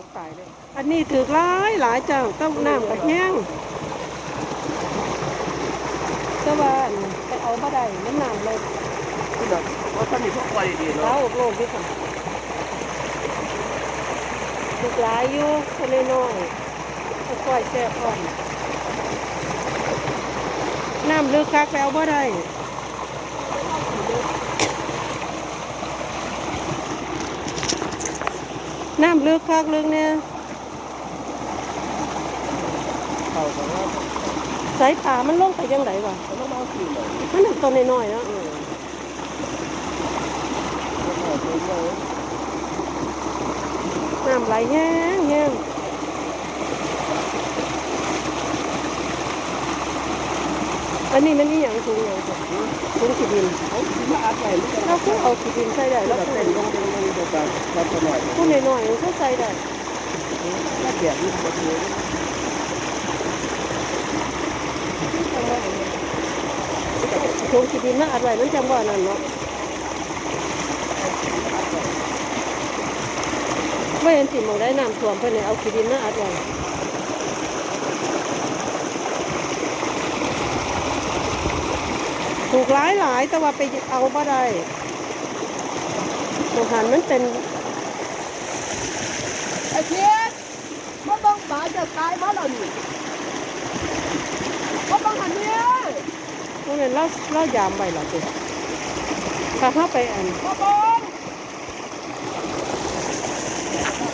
ตกตายเลยอันนี้ถือหลายหลายเจ้าต้องน้ำกับแห้งแต่ว่าอันไปเอาบ่ได้มันน้ำเลยคือแบบว่าถ้ามีพวกควายดีๆเท้าเนาะอกโลกด้วยค่ะถือหลายอยู่คนน้อยๆก็ค่อยแซ่บก่อนน้ำลึกคักไปเอาบ่ได้ น้ำลึกคักลึกเนี่ยเขาแต่ว่าสายป่ามันลงไปยังไงวะเขาต้องมาเอาคืนเลยมันหนึ่งตัวน้อยๆเนาะน้ำไหลแห้งแห้งอันนี้มันนี่อย่างถุงอย่างถุงถุงขีดินเขาที่มาอาศัยไม่ใช่เราคือเอาขีดินใส่ได้แล้วเป็เป็นนลง เป็นลงเดียวกันรับตัวหน่อยผู้น้อยๆมันก็ใส่ได้ถ้าแก่ยิ่งกว่าเธอถุงขี้ดินน่าอัดไว้มันจำว่านั่นเนาะไม่เห็นสิมองได้น้ำท่วมเพื่อนเลยเอาขี้ดินน่าอัดไว้ถูกหลายหลายแต่ว่าไปเอาบ่ได้ โมหันมันเป็นไอ้เทียนมาบังปาจะตายมาแล้วนี่มาบังหันเนี่ยโมเมนเราเรายามไว้หรอจิถ้าเข้าไปอันมาบัง